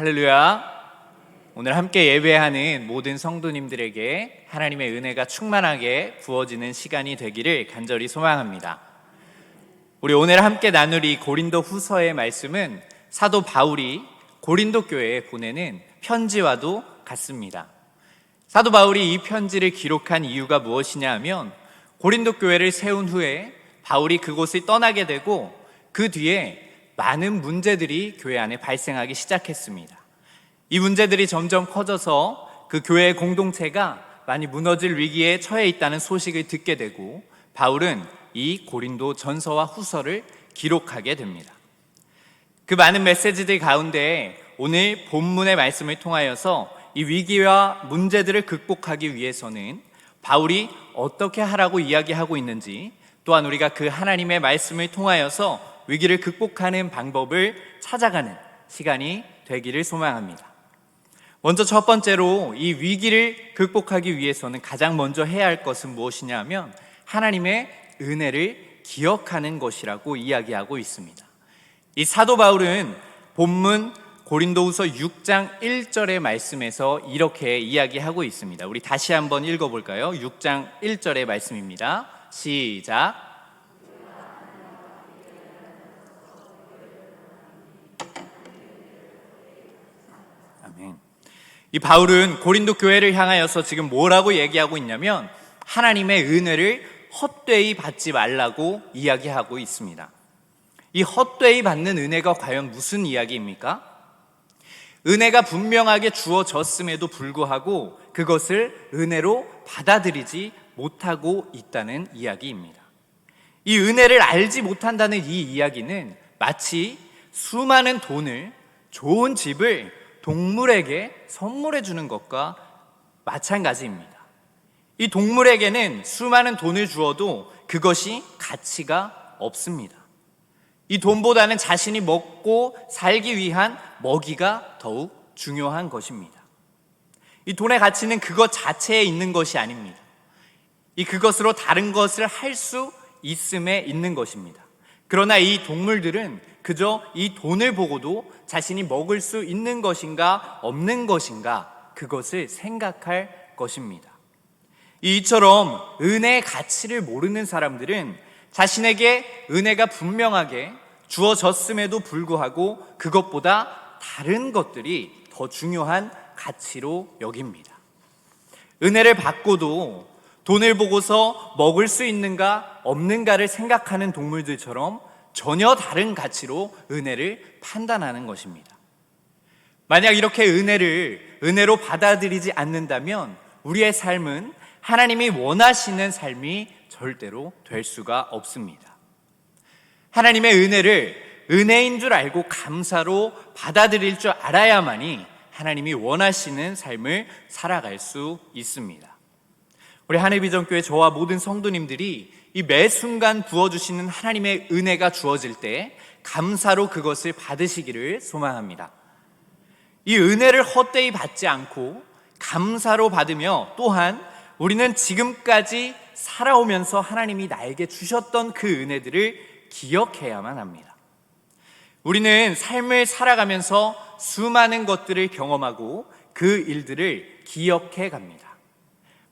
할렐루야. 오늘 함께 예배하는 모든 성도님들에게 하나님의 은혜가 충만하게 부어지는 시간이 되기를 간절히 소망합니다. 우리 오늘 함께 나눌 이 고린도 후서의 말씀은 사도 바울이 고린도 교회에 보내는 편지와도 같습니다. 사도 바울이 이 편지를 기록한 이유가 무엇이냐 하면 고린도 교회를 세운 후에 바울이 그곳을 떠나게 되고 그 뒤에 많은 문제들이 교회 안에 발생하기 시작했습니다. 이 문제들이 점점 커져서 그 교회의 공동체가 많이 무너질 위기에 처해 있다는 소식을 듣게 되고 바울은 이 고린도 전서와 후서를 기록하게 됩니다. 그 많은 메시지들 가운데 오늘 본문의 말씀을 통하여서 이 위기와 문제들을 극복하기 위해서는 바울이 어떻게 하라고 이야기하고 있는지 또한 우리가 그 하나님의 말씀을 통하여서 위기를 극복하는 방법을 찾아가는 시간이 되기를 소망합니다. 먼저 첫 번째로 이 위기를 극복하기 위해서는 가장 먼저 해야 할 것은 무엇이냐 하면 하나님의 은혜를 기억하는 것이라고 이야기하고 있습니다. 이 사도 바울은 본문 고린도후서 6장 1절의 말씀에서 이렇게 이야기하고 있습니다. 우리 다시 한번 읽어 볼까요? 6장 1절의 말씀입니다. 시작. 이 바울은 고린도 교회를 향하여서 지금 뭐라고 얘기하고 있냐면 하나님의 은혜를 헛되이 받지 말라고 이야기하고 있습니다. 이 헛되이 받는 은혜가 과연 무슨 이야기입니까? 은혜가 분명하게 주어졌음에도 불구하고 그것을 은혜로 받아들이지 못하고 있다는 이야기입니다. 이 은혜를 알지 못한다는 이 이야기는 마치 수많은 돈을 좋은 집을 동물에게 선물해 주는 것과 마찬가지입니다. 이 동물에게는 수많은 돈을 주어도 그것이 가치가 없습니다. 이 돈보다는 자신이 먹고 살기 위한 먹이가 더욱 중요한 것입니다. 이 돈의 가치는 그것 자체에 있는 것이 아닙니다. 이 그것으로 다른 것을 할 수 있음에 있는 것입니다. 그러나 이 동물들은 그저 이 돈을 보고도 자신이 먹을 수 있는 것인가 없는 것인가 그것을 생각할 것입니다. 이처럼 은혜의 가치를 모르는 사람들은 자신에게 은혜가 분명하게 주어졌음에도 불구하고 그것보다 다른 것들이 더 중요한 가치로 여깁니다. 은혜를 받고도 돈을 보고서 먹을 수 있는가 없는가를 생각하는 동물들처럼 전혀 다른 가치로 은혜를 판단하는 것입니다. 만약 이렇게 은혜를 은혜로 받아들이지 않는다면 우리의 삶은 하나님이 원하시는 삶이 절대로 될 수가 없습니다. 하나님의 은혜를 은혜인 줄 알고 감사로 받아들일 줄 알아야만이 하나님이 원하시는 삶을 살아갈 수 있습니다. 우리 하늘비전교회 저와 모든 성도님들이 이 매 순간 부어주시는 하나님의 은혜가 주어질 때 감사로 그것을 받으시기를 소망합니다. 이 은혜를 헛되이 받지 않고 감사로 받으며 또한 우리는 지금까지 살아오면서 하나님이 나에게 주셨던 그 은혜들을 기억해야만 합니다. 우리는 삶을 살아가면서 수많은 것들을 경험하고 그 일들을 기억해 갑니다.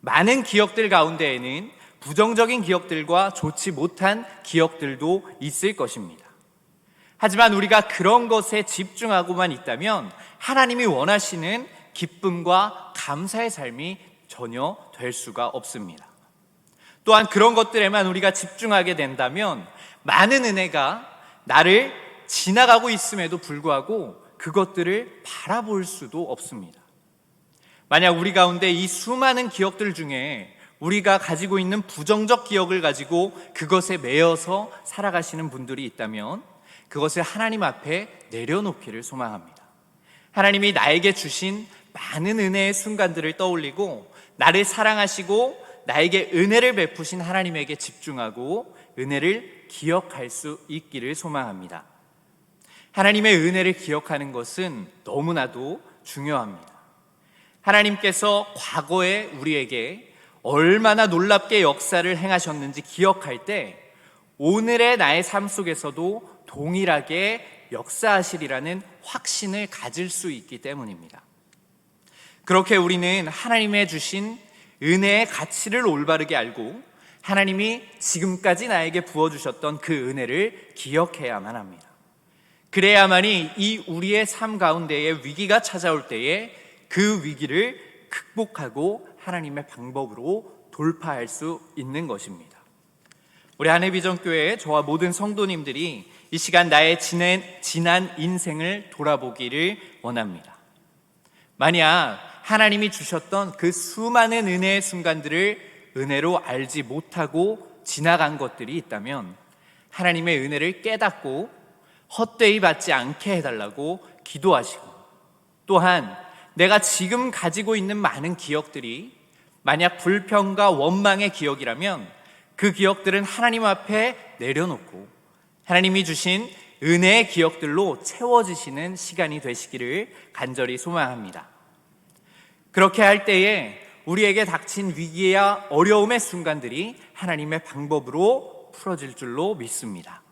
많은 기억들 가운데에는 부정적인 기억들과 좋지 못한 기억들도 있을 것입니다. 하지만 우리가 그런 것에 집중하고만 있다면 하나님이 원하시는 기쁨과 감사의 삶이 전혀 될 수가 없습니다. 또한 그런 것들에만 우리가 집중하게 된다면 많은 은혜가 나를 지나가고 있음에도 불구하고 그것들을 바라볼 수도 없습니다. 만약 우리 가운데 이 수많은 기억들 중에 우리가 가지고 있는 부정적 기억을 가지고 그것에 매여서 살아가시는 분들이 있다면 그것을 하나님 앞에 내려놓기를 소망합니다. 하나님이 나에게 주신 많은 은혜의 순간들을 떠올리고 나를 사랑하시고 나에게 은혜를 베푸신 하나님에게 집중하고 은혜를 기억할 수 있기를 소망합니다. 하나님의 은혜를 기억하는 것은 너무나도 중요합니다. 하나님께서 과거에 우리에게 얼마나 놀랍게 역사를 행하셨는지 기억할 때 오늘의 나의 삶 속에서도 동일하게 역사하시리라는 확신을 가질 수 있기 때문입니다. 그렇게 우리는 하나님의 주신 은혜의 가치를 올바르게 알고 하나님이 지금까지 나에게 부어주셨던 그 은혜를 기억해야만 합니다. 그래야만이 이 우리의 삶 가운데에 위기가 찾아올 때에 그 위기를 극복하고 하나님의 방법으로 돌파할 수 있는 것입니다. 우리 한해비전교회 저와 모든 성도님들이 이 시간 나의 지난, 지난 인생을 돌아보기를 원합니다. 만약 하나님이 주셨던 그 수많은 은혜의 순간들을 은혜로 알지 못하고 지나간 것들이 있다면 하나님의 은혜를 깨닫고 헛되이 받지 않게 해달라고 기도하시고 또한 내가 지금 가지고 있는 많은 기억들이 만약 불평과 원망의 기억이라면 그 기억들은 하나님 앞에 내려놓고 하나님이 주신 은혜의 기억들로 채워지시는 시간이 되시기를 간절히 소망합니다. 그렇게 할 때에 우리에게 닥친 위기와 어려움의 순간들이 하나님의 방법으로 풀어질 줄로 믿습니다.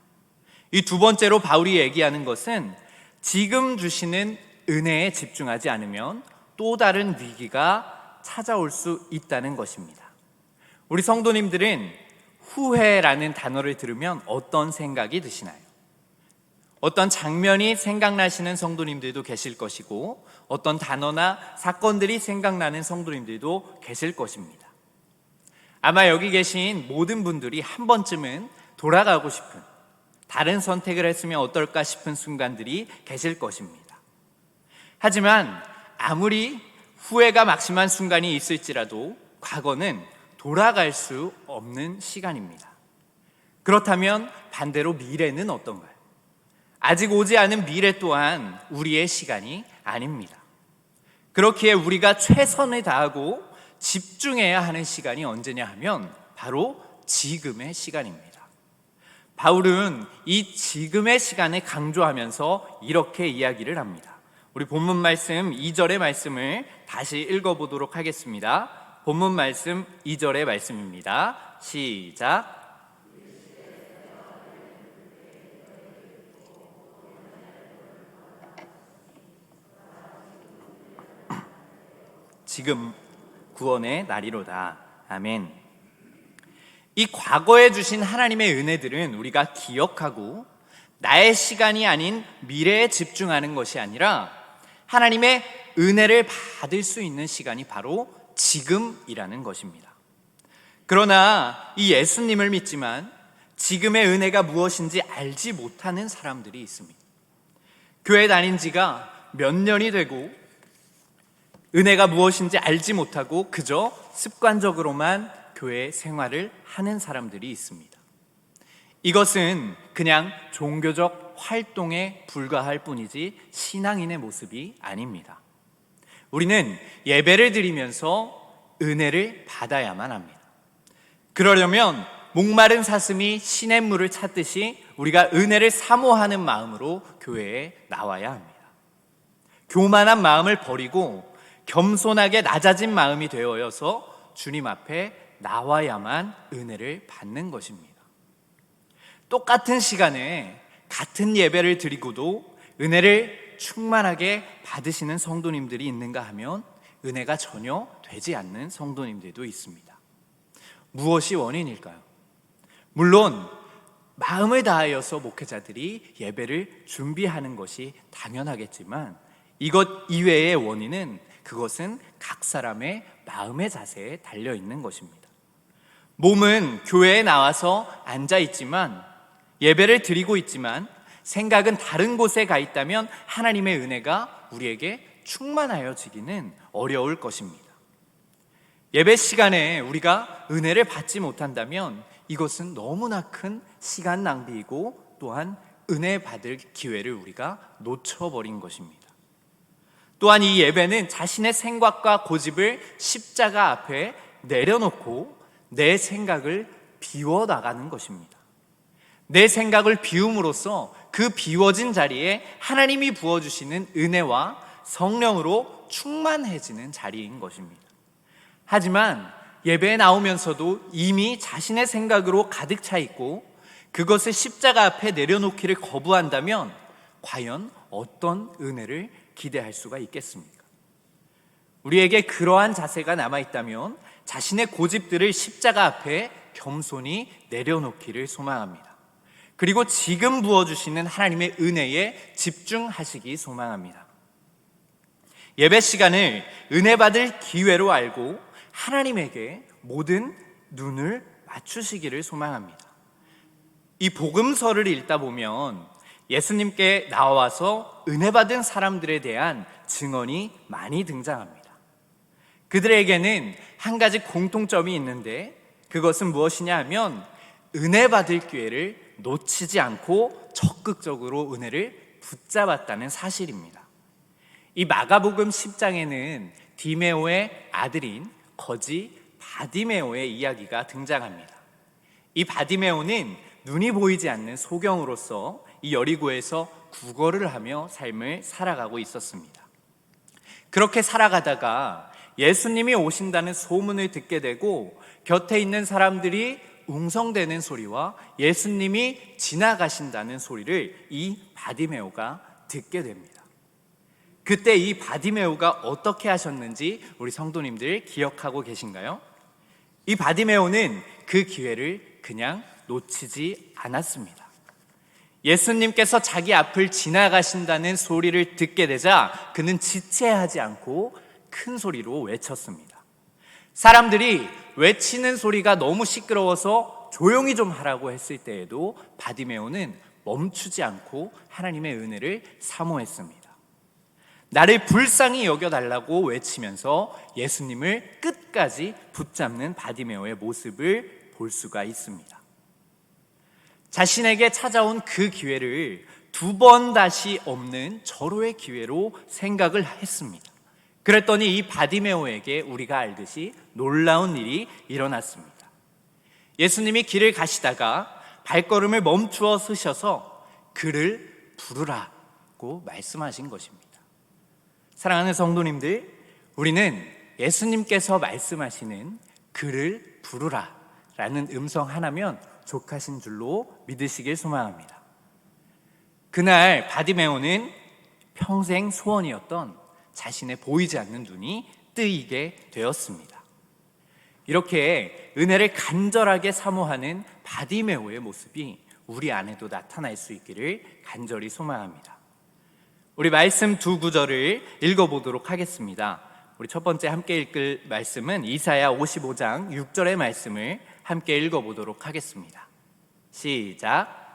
이 두 번째로 바울이 얘기하는 것은 지금 주시는 은혜에 집중하지 않으면 또 다른 위기가 찾아올 수 있다는 것입니다. 우리 성도님들은 후회라는 단어를 들으면 어떤 생각이 드시나요? 어떤 장면이 생각나시는 성도님들도 계실 것이고 어떤 단어나 사건들이 생각나는 성도님들도 계실 것입니다. 아마 여기 계신 모든 분들이 한 번쯤은 돌아가고 싶은 다른 선택을 했으면 어떨까 싶은 순간들이 계실 것입니다. 하지만 아무리 후회가 막심한 순간이 있을지라도 과거는 돌아갈 수 없는 시간입니다. 그렇다면 반대로 미래는 어떤가요? 아직 오지 않은 미래 또한 우리의 시간이 아닙니다. 그렇기에 우리가 최선을 다하고 집중해야 하는 시간이 언제냐 하면 바로 지금의 시간입니다. 바울은 이 지금의 시간을 강조하면서 이렇게 이야기를 합니다. 우리 본문 말씀 2절의 말씀을 다시 읽어보도록 하겠습니다. 본문 말씀 2절의 말씀입니다. 시작. 지금 구원의 날이로다. 아멘. 이 과거에 주신 하나님의 은혜들은 우리가 기억하고 나의 시간이 아닌 미래에 집중하는 것이 아니라 하나님의 은혜를 받을 수 있는 시간이 바로 지금이라는 것입니다. 그러나 이 예수님을 믿지만 지금의 은혜가 무엇인지 알지 못하는 사람들이 있습니다. 교회 다닌 지가 몇 년이 되고 은혜가 무엇인지 알지 못하고 그저 습관적으로만 교회 생활을 하는 사람들이 있습니다. 이것은 그냥 종교적 활동에 불과할 뿐이지 신앙인의 모습이 아닙니다. 우리는 예배를 드리면서 은혜를 받아야만 합니다. 그러려면 목마른 사슴이 신의 물을 찾듯이 우리가 은혜를 사모하는 마음으로 교회에 나와야 합니다. 교만한 마음을 버리고 겸손하게 낮아진 마음이 되어서 주님 앞에 나와야만 은혜를 받는 것입니다. 똑같은 시간에 같은 예배를 드리고도 은혜를 충만하게 받으시는 성도님들이 있는가 하면 은혜가 전혀 되지 않는 성도님들도 있습니다. 무엇이 원인일까요? 물론 마음을 다하여서 목회자들이 예배를 준비하는 것이 당연하겠지만 이것 이외의 원인은 그것은 각 사람의 마음의 자세에 달려 있는 것입니다. 몸은 교회에 나와서 앉아 있지만 예배를 드리고 있지만 생각은 다른 곳에 가 있다면 하나님의 은혜가 우리에게 충만하여지기는 어려울 것입니다. 예배 시간에 우리가 은혜를 받지 못한다면 이것은 너무나 큰 시간 낭비이고 또한 은혜 받을 기회를 우리가 놓쳐버린 것입니다. 또한 이 예배는 자신의 생각과 고집을 십자가 앞에 내려놓고 내 생각을 비워 나가는 것입니다. 내 생각을 비움으로써 그 비워진 자리에 하나님이 부어주시는 은혜와 성령으로 충만해지는 자리인 것입니다. 하지만 예배에 나오면서도 이미 자신의 생각으로 가득 차 있고 그것을 십자가 앞에 내려놓기를 거부한다면 과연 어떤 은혜를 기대할 수가 있겠습니까? 우리에게 그러한 자세가 남아 있다면 자신의 고집들을 십자가 앞에 겸손히 내려놓기를 소망합니다. 그리고 지금 부어주시는 하나님의 은혜에 집중하시기 소망합니다. 예배 시간을 은혜 받을 기회로 알고 하나님에게 모든 눈을 맞추시기를 소망합니다. 이 복음서를 읽다 보면 예수님께 나와서 은혜 받은 사람들에 대한 증언이 많이 등장합니다. 그들에게는 한 가지 공통점이 있는데 그것은 무엇이냐 하면 은혜 받을 기회를 놓치지 않고 적극적으로 은혜를 붙잡았다는 사실입니다. 이 마가복음 10장에는 디메오의 아들인 거지 바디메오의 이야기가 등장합니다. 이 바디메오는 눈이 보이지 않는 소경으로서 이 여리고에서 구걸을 하며 삶을 살아가고 있었습니다. 그렇게 살아가다가 예수님이 오신다는 소문을 듣게 되고 곁에 있는 사람들이 웅성대는 소리와 예수님이 지나가신다는 소리를 이 바디메오가 듣게 됩니다. 그때 이 바디메오가 어떻게 하셨는지 우리 성도님들 기억하고 계신가요? 이 바디메오는 그 기회를 그냥 놓치지 않았습니다. 예수님께서 자기 앞을 지나가신다는 소리를 듣게 되자 그는 지체하지 않고 큰 소리로 외쳤습니다. 사람들이 외치는 소리가 너무 시끄러워서 조용히 좀 하라고 했을 때에도 바디메오는 멈추지 않고 하나님의 은혜를 사모했습니다. 나를 불쌍히 여겨달라고 외치면서 예수님을 끝까지 붙잡는 바디메오의 모습을 볼 수가 있습니다. 자신에게 찾아온 그 기회를 두 번 다시 없는 절호의 기회로 생각을 했습니다. 그랬더니 이 바디메오에게 우리가 알듯이 놀라운 일이 일어났습니다. 예수님이 길을 가시다가 발걸음을 멈추어 서셔서 그를 부르라고 말씀하신 것입니다. 사랑하는 성도님들, 우리는 예수님께서 말씀하시는 그를 부르라 라는 음성 하나면 족하신 줄로 믿으시길 소망합니다. 그날 바디메오는 평생 소원이었던 자신의 보이지 않는 눈이 뜨이게 되었습니다. 이렇게 은혜를 간절하게 사모하는 바디메오의 모습이 우리 안에도 나타날 수 있기를 간절히 소망합니다. 우리 말씀 두 구절을 읽어보도록 하겠습니다. 우리 첫 번째 함께 읽을 말씀은 이사야 55장 6절의 말씀을 함께 읽어보도록 하겠습니다. 시작.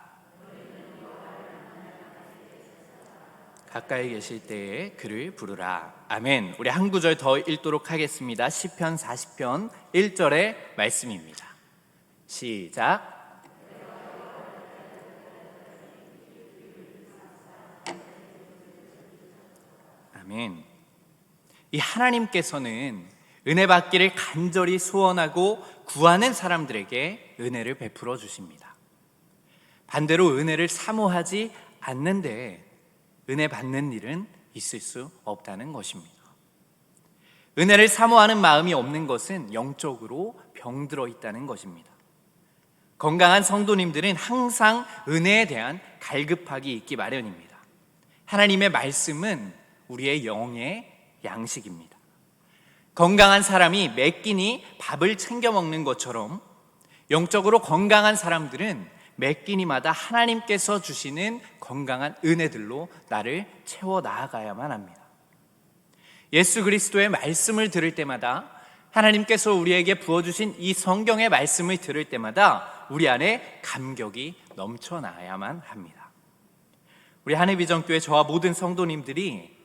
가까이 계실 때에 그를 부르라. 아멘. 우리 한 구절 더 읽도록 하겠습니다. 시편 40편 1절의 말씀입니다. 시작. 아멘. 이 하나님께서는 은혜 받기를 간절히 소원하고 구하는 사람들에게 은혜를 베풀어 주십니다. 반대로 은혜를 사모하지 않는데 은혜 받는 일은 있을 수 없다는 것입니다. 은혜를 사모하는 마음이 없는 것은 영적으로 병들어 있다는 것입니다. 건강한 성도님들은 항상 은혜에 대한 갈급함이 있기 마련입니다. 하나님의 말씀은 우리의 영의 양식입니다. 건강한 사람이 매 끼니 밥을 챙겨 먹는 것처럼 영적으로 건강한 사람들은 매 끼니마다 하나님께서 주시는 건강한 은혜들로 나를 채워 나아가야만 합니다. 예수 그리스도의 말씀을 들을 때마다 하나님께서 우리에게 부어주신 이 성경의 말씀을 들을 때마다 우리 안에 감격이 넘쳐나야만 합니다. 우리 한해비전교회 저와 모든 성도님들이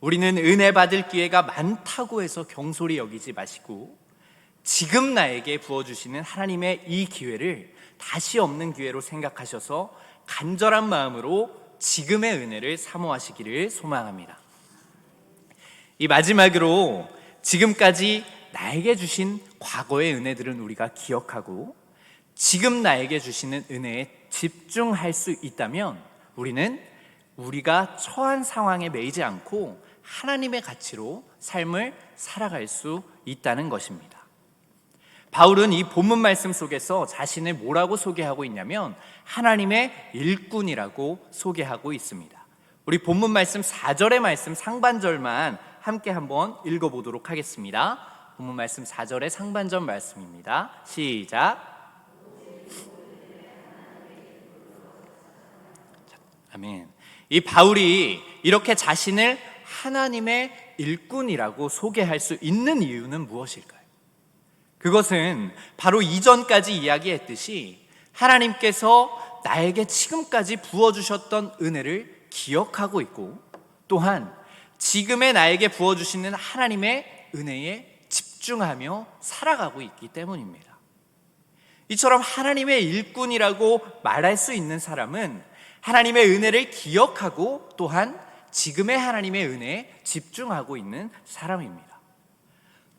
우리는 은혜 받을 기회가 많다고 해서 경솔히 여기지 마시고 지금 나에게 부어주시는 하나님의 이 기회를 다시 없는 기회로 생각하셔서 간절한 마음으로 지금의 은혜를 사모하시기를 소망합니다. 이 마지막으로 지금까지 나에게 주신 과거의 은혜들은 우리가 기억하고 지금 나에게 주시는 은혜에 집중할 수 있다면 우리는 우리가 처한 상황에 매이지 않고 하나님의 가치로 삶을 살아갈 수 있다는 것입니다. 바울은 이 본문 말씀 속에서 자신을 뭐라고 소개하고 있냐면 하나님의 일꾼이라고 소개하고 있습니다. 우리 본문 말씀 4절의 말씀 상반절만 함께 한번 읽어보도록 하겠습니다. 본문 말씀 4절의 상반절 말씀입니다. 시작. 아멘. 이 바울이 이렇게 자신을 하나님의 일꾼이라고 소개할 수 있는 이유는 무엇일까요? 그것은 바로 이전까지 이야기했듯이 하나님께서 나에게 지금까지 부어주셨던 은혜를 기억하고 있고 또한 지금의 나에게 부어주시는 하나님의 은혜에 집중하며 살아가고 있기 때문입니다. 이처럼 하나님의 일꾼이라고 말할 수 있는 사람은 하나님의 은혜를 기억하고 또한 지금의 하나님의 은혜에 집중하고 있는 사람입니다.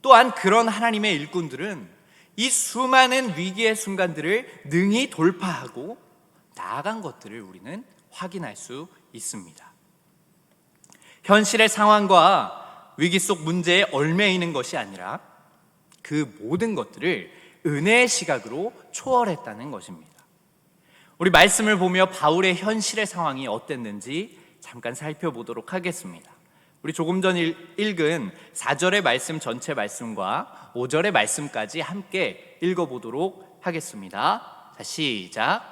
또한 그런 하나님의 일꾼들은 이 수많은 위기의 순간들을 능히 돌파하고 나아간 것들을 우리는 확인할 수 있습니다. 현실의 상황과 위기 속 문제에 얽매이는 것이 아니라 그 모든 것들을 은혜의 시각으로 초월했다는 것입니다. 우리 말씀을 보며 바울의 현실의 상황이 어땠는지 잠깐 살펴보도록 하겠습니다. 우리 조금 전 읽은 4절의 말씀 전체 말씀과 5절의 말씀까지 함께 읽어보도록 하겠습니다. 자, 시작.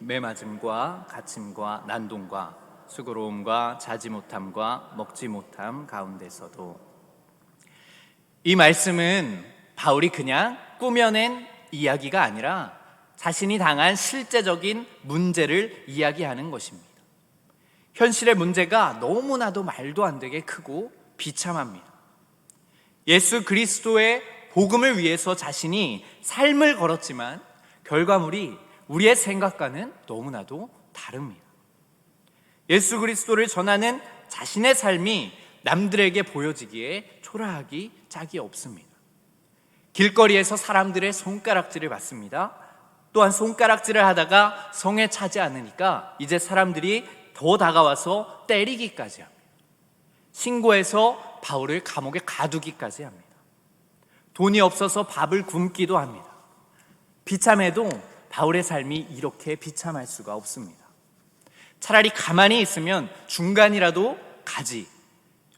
매맞음과 갇힘과 난동과 수고로움과 자지 못함과 먹지 못함 가운데서도 이 말씀은 바울이 그냥 꾸며낸 이야기가 아니라 자신이 당한 실제적인 문제를 이야기하는 것입니다. 현실의 문제가 너무나도 말도 안 되게 크고 비참합니다. 예수 그리스도의 복음을 위해서 자신이 삶을 걸었지만 결과물이 우리의 생각과는 너무나도 다릅니다. 예수 그리스도를 전하는 자신의 삶이 남들에게 보여지기에 초라하기 짝이 없습니다. 길거리에서 사람들의 손가락질을 받습니다. 또한 손가락질을 하다가 성에 차지 않으니까 이제 사람들이 더 다가와서 때리기까지 합니다. 신고해서 바울을 감옥에 가두기까지 합니다. 돈이 없어서 밥을 굶기도 합니다. 비참해도 바울의 삶이 이렇게 비참할 수가 없습니다. 차라리 가만히 있으면 중간이라도 가지.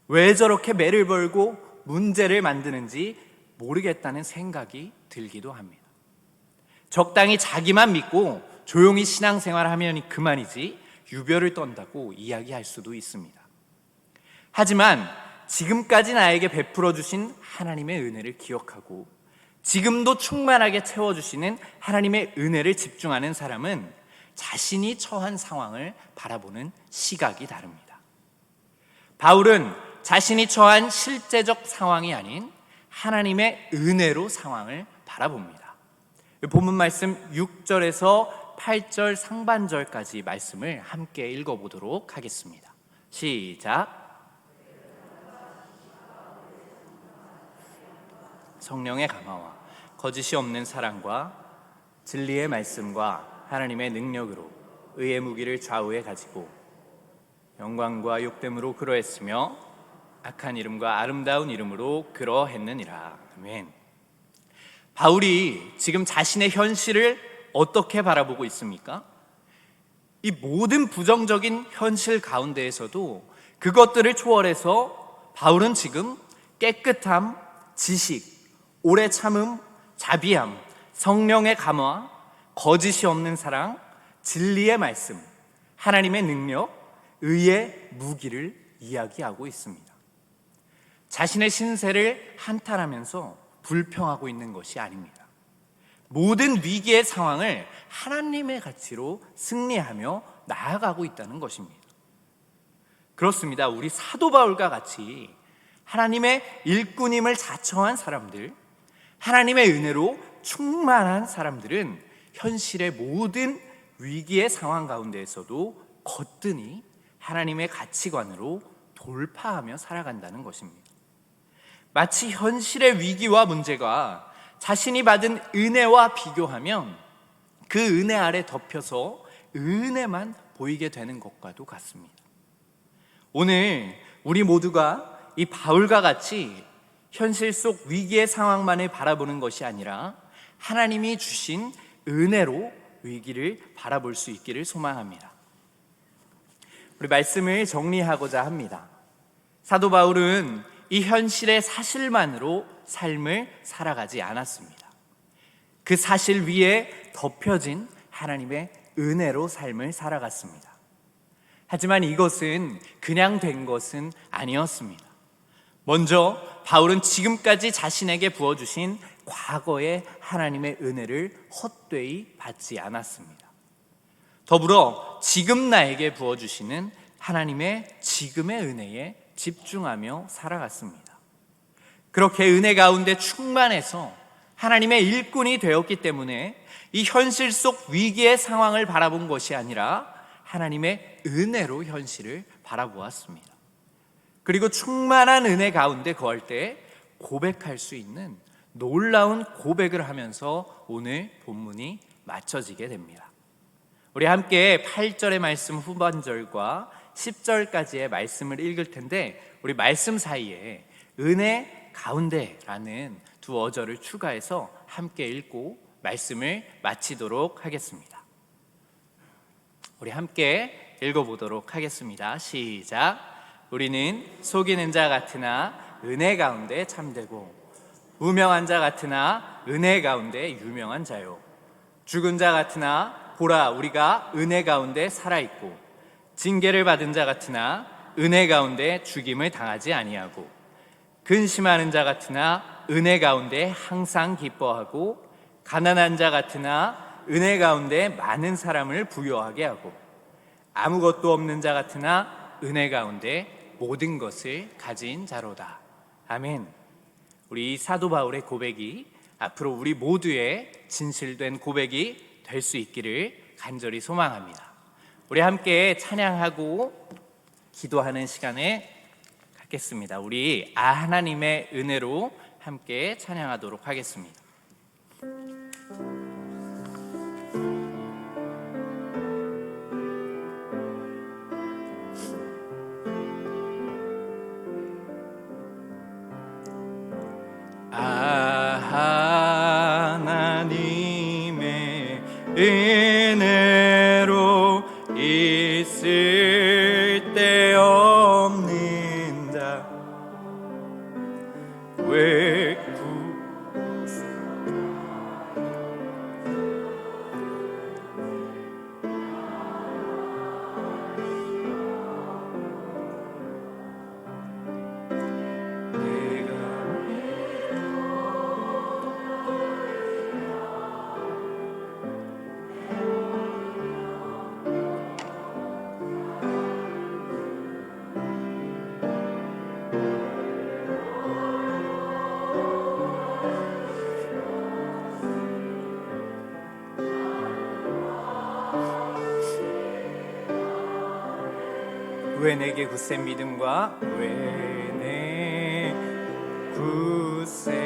왜 저렇게 매를 벌고 문제를 만드는지 모르겠다는 생각이 들기도 합니다. 적당히 자기만 믿고 조용히 신앙생활 하면 그만이지 유별을 떤다고 이야기할 수도 있습니다. 하지만 지금까지 나에게 베풀어 주신 하나님의 은혜를 기억하고 지금도 충만하게 채워 주시는 하나님의 은혜를 집중하는 사람은 자신이 처한 상황을 바라보는 시각이 다릅니다. 바울은 자신이 처한 실제적 상황이 아닌 하나님의 은혜로 상황을 바라봅니다. 본문 말씀 6절에서 8절 상반절까지 말씀을 함께 읽어보도록 하겠습니다. 시작. 성령의 강화와 거짓이 없는 사랑과 진리의 말씀과 하나님의 능력으로 의의 무기를 좌우에 가지고 영광과 욕됨으로 그러했으며 악한 이름과 아름다운 이름으로 그러했느니라. 아멘. 바울이 지금 자신의 현실을 어떻게 바라보고 있습니까? 이 모든 부정적인 현실 가운데에서도 그것들을 초월해서 바울은 지금 깨끗함, 지식, 오래 참음, 자비함, 성령의 감화, 거짓이 없는 사랑, 진리의 말씀, 하나님의 능력, 의의 무기를 이야기하고 있습니다. 자신의 신세를 한탄하면서 불평하고 있는 것이 아닙니다. 모든 위기의 상황을 하나님의 가치로 승리하며 나아가고 있다는 것입니다. 그렇습니다. 우리 사도 바울과 같이 하나님의 일꾼임을 자청한 사람들, 하나님의 은혜로 충만한 사람들은 현실의 모든 위기의 상황 가운데에서도 거뜬히 하나님의 가치관으로 돌파하며 살아간다는 것입니다. 마치 현실의 위기와 문제가 자신이 받은 은혜와 비교하면 그 은혜 아래 덮여서 은혜만 보이게 되는 것과도 같습니다. 오늘 우리 모두가 이 바울과 같이 현실 속 위기의 상황만을 바라보는 것이 아니라 하나님이 주신 은혜로 위기를 바라볼 수 있기를 소망합니다. 우리 말씀을 정리하고자 합니다. 사도 바울은 이 현실의 사실만으로 삶을 살아가지 않았습니다. 그 사실 위에 덮여진 하나님의 은혜로 삶을 살아갔습니다. 하지만 이것은 그냥 된 것은 아니었습니다. 먼저 바울은 지금까지 자신에게 부어주신 과거의 하나님의 은혜를 헛되이 받지 않았습니다. 더불어 지금 나에게 부어주시는 하나님의 지금의 은혜에 집중하며 살아갔습니다. 그렇게 은혜 가운데 충만해서 하나님의 일꾼이 되었기 때문에 이 현실 속 위기의 상황을 바라본 것이 아니라 하나님의 은혜로 현실을 바라보았습니다. 그리고 충만한 은혜 가운데 거할 때 고백할 수 있는 놀라운 고백을 하면서 오늘 본문이 맞춰지게 됩니다. 우리 함께 8절의 말씀 후반절과 10절까지의 말씀을 읽을 텐데 우리 말씀 사이에 은혜 가운데라는 두 어절을 추가해서 함께 읽고 말씀을 마치도록 하겠습니다. 우리 함께 읽어보도록 하겠습니다. 시작. 우리는 속이는 자 같으나 은혜 가운데 참되고 무명한 자 같으나 은혜 가운데 유명한 자요. 죽은 자 같으나 보라 우리가 은혜 가운데 살아 있고 징계를 받은 자 같으나 은혜 가운데 죽임을 당하지 아니하고 근심하는 자 같으나 은혜 가운데 항상 기뻐하고 가난한 자 같으나 은혜 가운데 많은 사람을 부여하게 하고 아무것도 없는 자 같으나 은혜 가운데 모든 것을 가진 자로다. 아멘. 우리 사도 바울의 고백이 앞으로 우리 모두의 진실된 고백이 될 수 있기를 간절히 소망합니다. 우리 함께 찬양하고 기도하는 시간에 갖겠습니다. 우리 아 하나님의 은혜로 함께 찬양하도록 하겠습니다. 없는 자왜 내게 굳센 믿음과 왜내 굳센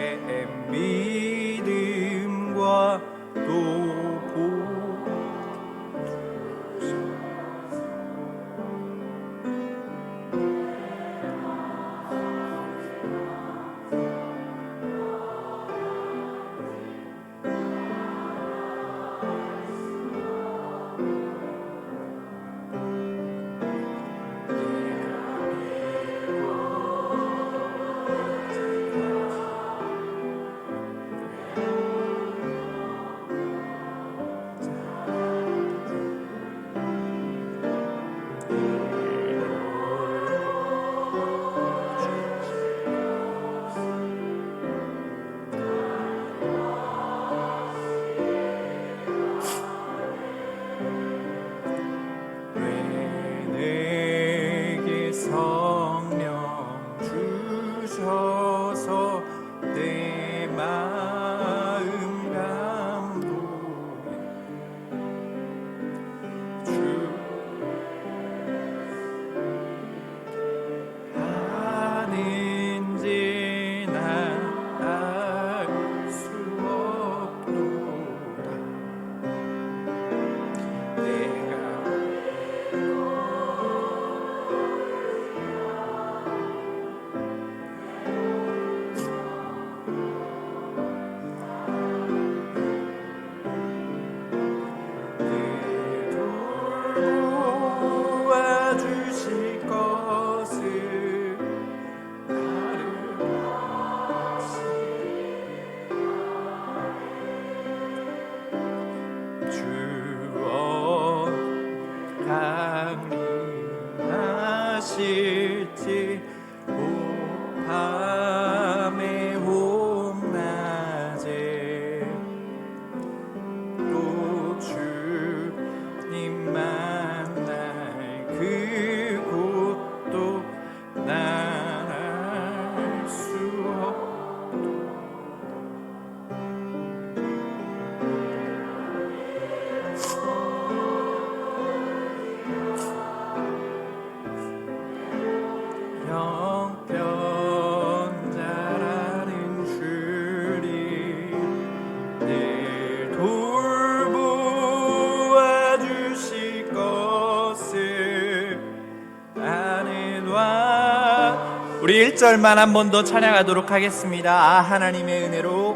1절만 한 번 더 찬양하도록 하겠습니다. 아, 하나님의 은혜로.